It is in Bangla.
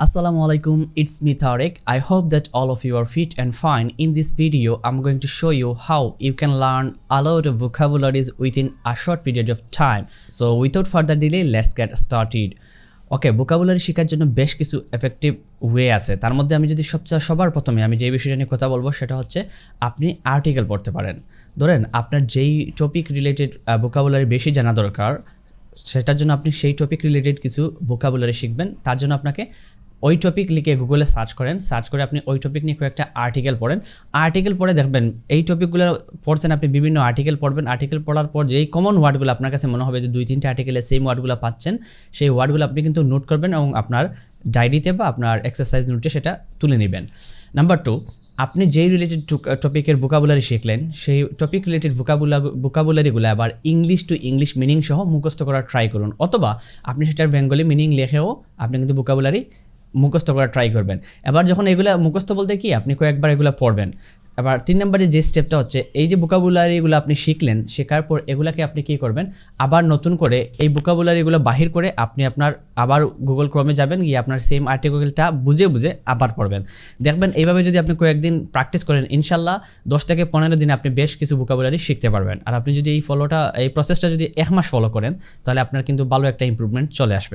Assalamu alaikum, it's me Tarek. I hope that all of you are fit and fine. In this video, I'm going to show you how you can learn a lot of vocabularies within a short period of time. So without further delay, let's get started. Okay vocabulary শেখার জন্য বেশ কিছু এফেক্টিভ ওয়ে আছে তার মধ্যে আমি যদি সবচেয়ে সবার প্রথমে আমি যে বিষয়টা নিয়ে কথা বলব সেটা হচ্ছে আপনি আর্টিকেল পড়তে পারেন ধরেন আপনার যেই টপিক রিলেটেড ভোকাবুলারি বেশি জানা দরকার সেটার জন্য আপনি সেই টপিক রিলেটেড কিছু ভোকাবুলারি শিখবেন তার জন্য আপনাকে ওই টপিক লিখে গুগলে সার্চ করেন সার্চ করে আপনি ওই টপিক নিয়ে কয়েকটা আর্টিকেল পড়েন। আর্টিকেল পড়ে দেখবেন, এই টপিকগুলো পড়ছেন আপনি বিভিন্ন আর্টিকেল পড়বেন। আর্টিকেল পড়ার পর যেই কমন ওয়ার্ডগুলো আপনার কাছে মনে হবে যে দুই, তিনটে আর্টিকেলে সেম ওয়ার্ডগুলো পাচ্ছেন, সেই ওয়ার্ডগুলো আপনি কিন্তু নোট করবেন এবং আপনার ডায়েরিতে বা আপনার এক্সারসাইজ নোটে সেটা তুলে নেবেন। নাম্বার টু আপনি যেই রিলেটেড টপিকের ভোকাবুলারি শিখলেন, সেই টপিক রিলেটেড ভোকাবুলা ভোকাবুলারিগুলো আবার ইংলিশ টু ইংলিশ মিনিং সহ মুখস্থ করার ট্রাই করুন। অথবা আপনি সেটার বেঙ্গলি মিনিং লেখেও আপনি কিন্তু ভোকাবুলারি মুখস্থ করার ট্রাই করবেন। এবার যখন এগুলা মুখস্থ বলতে কি, আপনি কয়েকবার এগুলো পড়বেন। এবার তিন নম্বরে যে স্টেপটা হচ্ছে, এই যে ভোকাবুলারিগুলো আপনি শিখলেন, শেখার পর এগুলাকে আপনি কী করবেন? আবার নতুন করে এই ভোকাবুলারিগুলো বাহির করে আপনি আপনার আবার গুগল ক্রমে যাবেন, গিয়ে আপনার সেম আর্টিকেলটা বুঝে বুঝে আবার পড়বেন। দেখবেন এইভাবে যদি আপনি কয়েকদিন প্র্যাকটিস করেন, ইনশাল্লাহ দশ থেকে পনেরো দিনে আপনি বেশ কিছু ভোকাবুলারি শিখতে পারবেন। আর আপনি যদি এই ফলোটা এই প্রসেসটা যদি এক মাস ফলো করেন, তাহলে আপনার কিন্তু ভালো একটা ইম্প্রুভমেন্ট চলে আসবে।